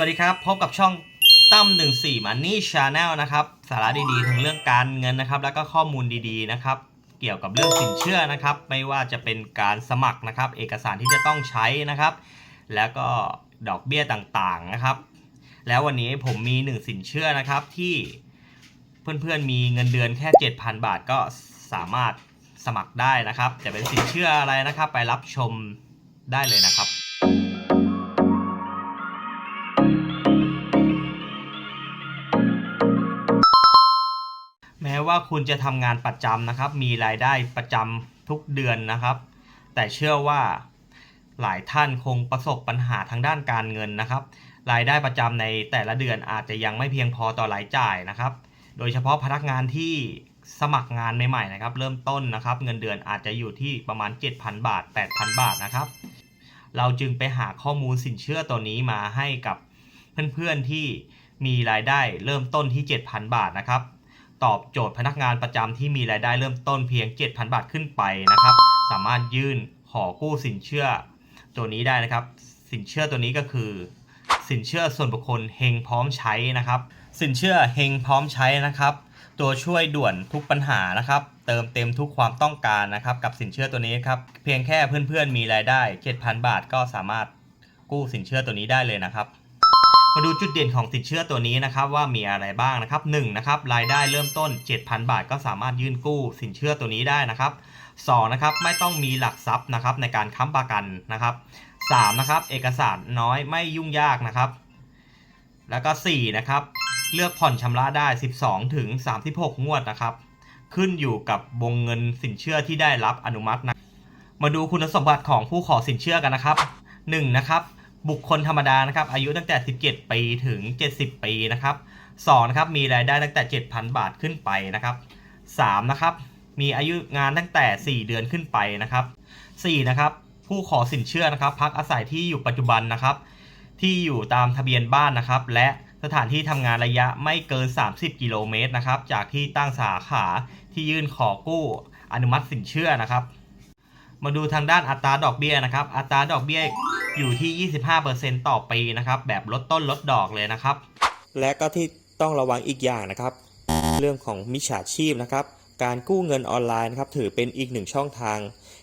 วัสดีครับ พบกับช่องตั้ม14 Money Channel นะครับ สาระดีๆทั้งเรื่องการเงินนะครับ แล้วก็ข้อมูลดีๆนะครับ เกี่ยวกับเรื่องสินเชื่อนะครับ ไม่ว่าจะเป็นการสมัครนะครับ เอกสารที่จะต้องใช้นะครับ แล้วก็ดอกเบี้ยต่างๆนะครับ แล้ววันนี้ผมมีหนึ่งสินเชื่อนะครับที่เพื่อนๆมีเงินเดือนแค่ 7,000 บาทก็สามารถสมัครได้นะครับ จะเป็นสินเชื่ออะไรนะครับ ไปรับชมได้เลยนะครับ ม้ว่าคุณจะทำงานประจำนะครับ มีรายได้ประจำทุกเดือนนะครับ แต่เชื่อว่าหลายท่านคงประสบปัญหาทางด้านการเงินนะครับ รายได้ประจำในแต่ละเดือนอาจจะยังไม่เพียงพอต่อรายจ่ายนะครับ โดยเฉพาะพนักงานที่สมัครงานใหม่ๆนะครับ เริ่มต้นนะครับ เงินเดือนอาจจะอยู่ที่ประมาณ 7,000 บาท 8,000 บาทนะครับ เราจึงไปหาข้อมูลสินเชื่อตัวนี้มาให้กับเพื่อนๆที่มีรายได้เริ่มต้นที่ 7,000 บาทนะครับ ตอบโจทย์พนักงานประจำที่มีรายได้เริ่มต้นเพียง 7,000 บาทขึ้นไปนะครับ สามารถยื่นขอกู้สินเชื่อ ตัวนี้ได้นะครับ สินเชื่อตัวนี้ก็คือ สินเชื่อส่วนบุคคลเฮงพร้อมใช้นะครับ สินเชื่อเฮงพร้อมใช้นะครับ ตัวช่วยด่วนทุกปัญหานะครับ เติมเต็มทุกความต้องการนะครับ กับสินเชื่อตัวนี้ครับ เพียงแค่เพื่อนๆมีรายได้ 7,000 บาทก็สามารถกู้สินเชื่อตัวนี้ได้เลยนะครับ มาดูจุดเด่นของสินเชื่อตัวนี้นะครับว่ามีอะไรบ้างนะครับ1นะครับรายได้เริ่มต้น 7,000 บาท ก็สามารถยื่นกู้สินเชื่อตัวนี้ได้นะครับ2นะครับไม่ต้องมีหลักทรัพย์นะครับในการค้ำประกันนะครับ3นะครับเอกสารน้อยไม่ยุ่งยากนะครับ แล้วก็4นะครับเลือกผ่อนชำระได้ 12 ถึง 36 งวดนะครับ ขึ้นอยู่กับวงเงินสินเชื่อที่ได้รับอนุมัตินะมาดูคุณสมบัติของผู้ขอสินเชื่อกันนะครับ 1 นะครับ บุคคลธรรมดานะครับอายุตั้งแต่ 17 ปีถึง 70 ปีนะครับ2นะครับมีรายได้ตั้งแต่ 7,000 บาทขึ้นไปนะครับ3นะครับมีอายุงานตั้งแต่ 4 เดือนขึ้นไปนะครับ4นะครับผู้ขอสินเชื่อนะครับ พักอาศัยที่อยู่ปัจจุบันนะครับ ที่อยู่ตามทะเบียนบ้านนะครับ และสถานที่ทำงานระยะไม่เกิน 30 กิโลเมตรนะครับ จากที่ตั้งสาขาที่ยื่นขอกู้อนุมัติสินเชื่อนะครับ มาดูทางด้านอัตราดอกเบี้ยนะครับ อัตราดอกเบี้ยอยู่ที่ 25%ต่อปีนะครับ แบบลดต้นลดดอกเลยนะครับ และก็ที่ต้องระวังอีกอย่างนะครับ เรื่องของมิจฉาชีพนะครับ การกู้เงินออนไลน์นะครับถือเป็นอีกหนึ่งช่องทาง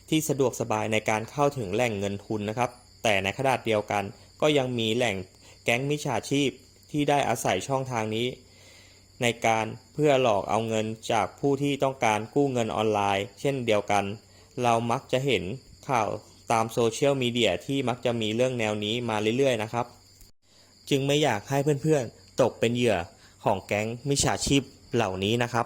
ที่สะดวกสบายในการเข้าถึงแหล่งเงินทุนนะครับ แต่ในขนาดเดียวกัน ก็ยังมีแหล่งแก๊งมิจฉาชีพที่ได้อาศัยช่องทางนี้ ในการเพื่อหลอกเอาเงินจากผู้ที่ต้องการกู้เงินออนไลน์ เช่นเดียวกัน เรามักจะเห็นข่าวตามโซเชียลมีเดียที่มักจะมีเรื่องแนวนี้มาเรื่อยๆนะครับ จึงไม่อยากให้เพื่อนๆ ตกเป็นเหยื่อของแก๊งมิจฉาชีพเหล่านี้นะครับ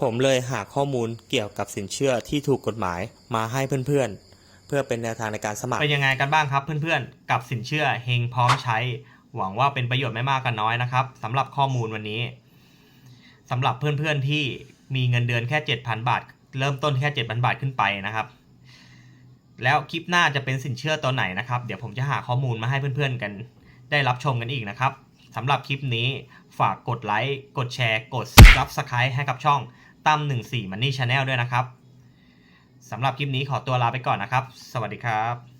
ผมเลยหาข้อมูลเกี่ยวกับสินเชื่อที่ถูกกฎหมายมาให้เพื่อนๆ เพื่อเป็นแนวทางในการสมัคร เป็นยังไงกันบ้างครับเพื่อนๆ กับสินเชื่อเฮงพร้อมใช้ หวังว่าเป็นประโยชน์ไม่มากก็นน้อยนะครับสำหรับข้อมูลวันนี้สำหรับเพื่อนๆที่มีเงินเดือนแค่ 7,000 บาท เริ่มต้นแค่7,000บาทขึ้นไปนะครับ แล้วคลิปหน้าจะเป็นสินเชื่อตัวไหนนะครับ เดี๋ยวผมจะหาข้อมูลมาให้เพื่อนๆกัน ได้รับชมกันอีกนะครับสำหรับคลิปนี้ฝากกดไลค์ กดแชร์ กด Subscribe ให้กับช่องตั้ม14 Money Channel ด้วยนะครับสำหรับคลิปนี้ขอตัวลาไปก่อนนะครับ สวัสดีครับ